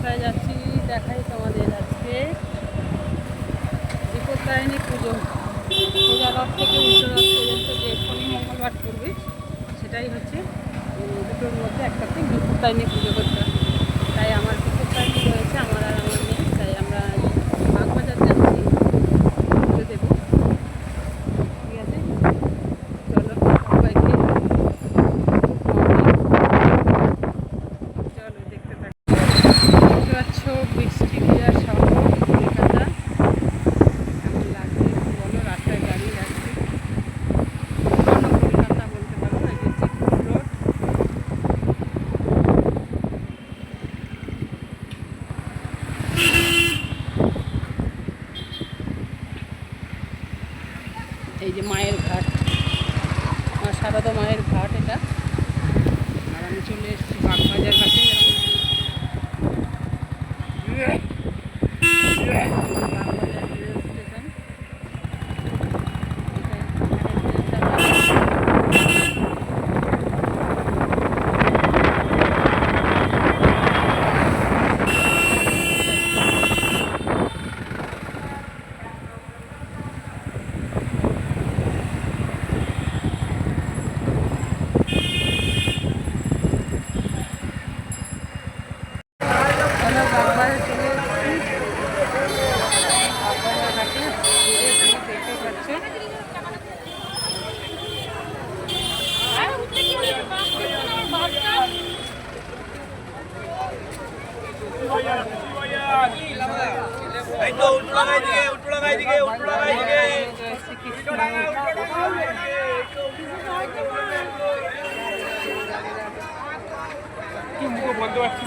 কোথায় যাচ্ছি দেখাই তোমাদের আজকে। দীপকায়নী পুজো পূজা। রথ থেকে উল্টো রথ পর্যন্ত যে এক্ষুনি মঙ্গলবার করবে, সেটাই হচ্ছে দুটোর মধ্যে একটাতে দীপকায়নী পুজো করতে তাই আমার দীপকায়নী রয়েছে, আমার আর আমার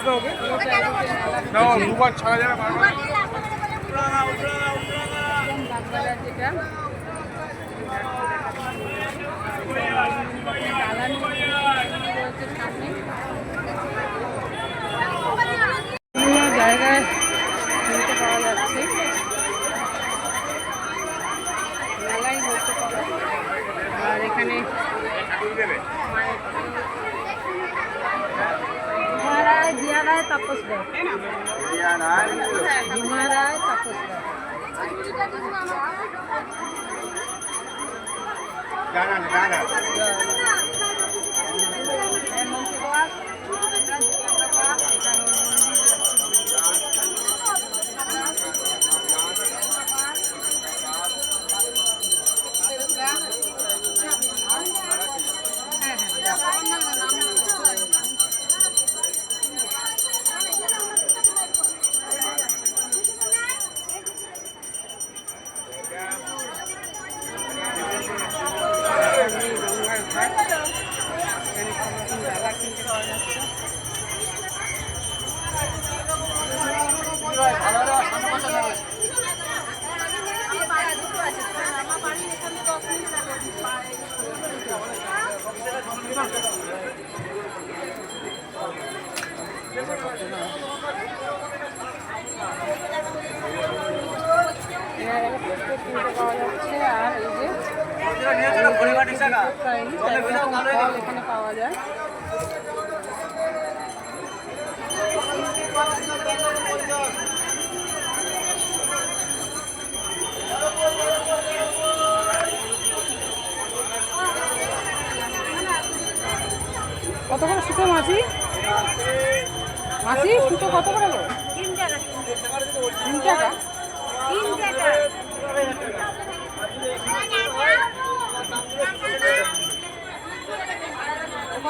দিতে হবে না দুবার ছাড়া যাবে জায়গায় কিনতে পাওয়া যাচ্ছে। মেলাই হচ্ছে পাওয়া আর এখানে Gumarães tapos daw. Gumarães tapos daw. Ganan, ganan. Ganan. এখানে পাওয়া যায় কত করে সুতো মাছি মাছি সুতো কত করে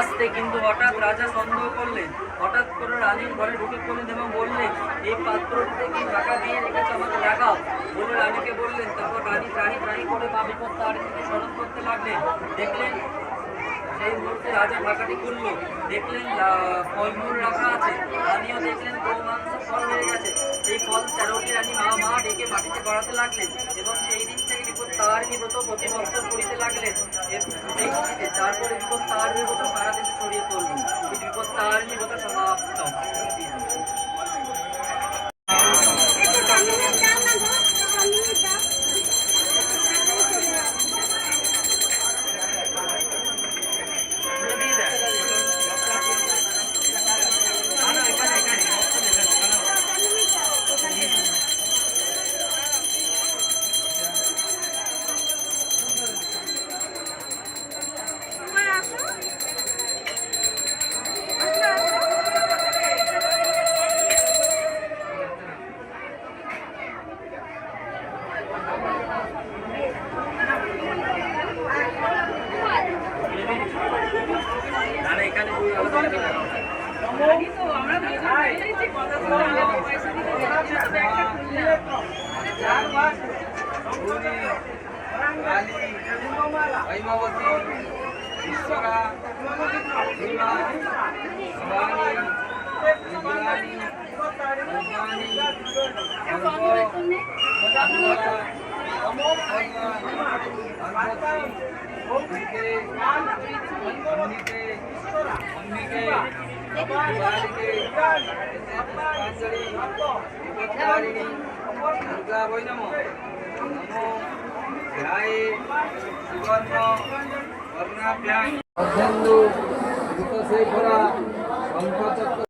আসতে কিন্তু হঠাৎ রাজা সন্দেহ করলেন। হঠাৎ করে রানীর ঘরে ঢুকে পড়লেন এবং বললেন, এই পাত্রটিতে কি ঢাকা দিয়ে রেখেছে আমাকে দেখাও? বলে রানীকে বললেন তারপর রানী প্রাণী প্রাণী করে মা বিপদ তার স্মরণ করতে লাগলেন। দেখলেন সেই মুহূর্তে রাজা ঢাকাটি খুলল। দেখলেন ফলমূল রাখা আছে। রানীও দেখলেন গো মাংস ফল হয়ে গেছে। সেই ফল তেরোটি রানী মা মা ডেকে মাটিতে গড়াতে লাগলেন। তার বিগত প্রতি বছর পড়িতে লাগলেন তারপরে বিপদ তার বিগত সারা দেশে ছড়িয়ে পড়ল। বিপদ তার বিগত সমাপ্ত। ಐಮವತಿ ಈಶ್ವರ ಭೀಮಾ ಭವಾನಿ ವಿಜ್ಞಾನಿ ವಿಜ್ಞಾನಿ ಅಂಬಿಕೆ ಅಂಬಿಕೆ ಅಂಬಿಕೆ ಪಾಂಚಳಿ ದುರ್ಗಾ ವೈ ನಮೋ ನಮೋ অধ্যেন্দু বিকশেখরা শঙ্খচক্র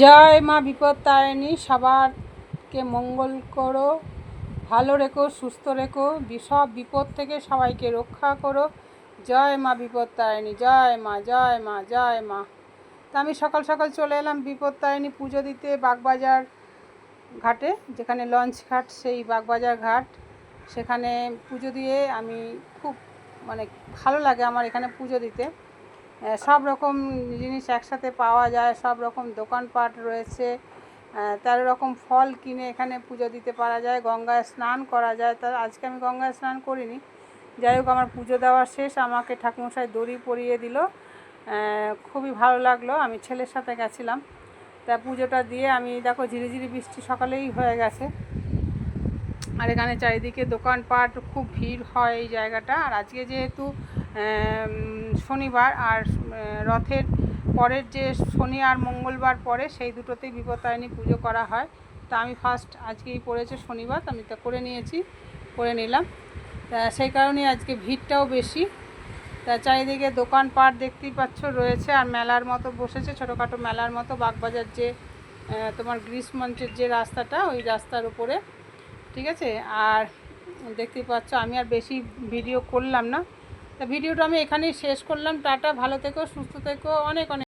জয় মা বিপত্তারিণী, সবারকে মঙ্গল করো, ভালো রেখো, সুস্থ রেখো সব বিপদ থেকে সবাইকে রক্ষা করো। জয় মা বিপত্তারিণী, জয় মা জয় মা জয় মা। তা আমি সকাল সকাল চলে এলাম বিপত্তারিণী পুজো দিতে বাগবাজার ঘাটে, যেখানে লঞ্চ ঘাট, সেই বাগবাজার ঘাট। সেখানে পুজো দিয়ে আমি খুব মানে ভালো লাগে আমার এখানে পুজো দিতে। সব রকম জিনিস একসাথে পাওয়া যায়, সব রকম দোকানপাট রয়েছে তেরো রকম ফল কিনে এখানে পুজো দিতে পারা যায়, গঙ্গায় স্নান করা যায়। তা আজকে আমি গঙ্গায় স্নান করিনি। যাই হোক, আমার পুজো দেওয়া শেষ। আমাকে ঠাকুমশাই দড়ি পরিয়ে দিল। খুবই ভালো লাগল। আমি ছেলের সাথে গেছিলাম। তা পুজোটা দিয়ে আমি, দেখো, ঝিরিঝিরি বৃষ্টি সকালেই হয়ে গেছে। আর এখানে চারিদিকে দোকানপাট, খুব ভিড় হয় এই জায়গাটা। আর আজকে যেহেতু শনিবার আর রথের পরের যে শনি আর মঙ্গলবার পরে সেই দুটোতেই বিপত্তারিণী পুজো করা হয়। তা আমি ফার্স্ট আজকেই পড়েছে শনিবার আমি তা করে নিয়েছি, করে নিলাম। তা সেই কারণে আজকে ভিড়টাও বেশি। তা চারিদিকে দোকানপাট দেখতেই পাচ্ছ, রয়েছে আর মেলার মতো বসেছে, ছোটোখাটো মেলার মতো বাগবাজার যে তোমার গ্রীষ্মঞ্চের মঞ্চের যে রাস্তাটা, ওই রাস্তার উপরে। ঠিক আছে? আর দেখতেই পাচ্ছ, আমি আর বেশি ভিডিও করলাম না। তা ভিডিওটা আমি এখানেই শেষ করলাম। টাটা ভালো থেকো সুস্থ থেকো অনেক অনেক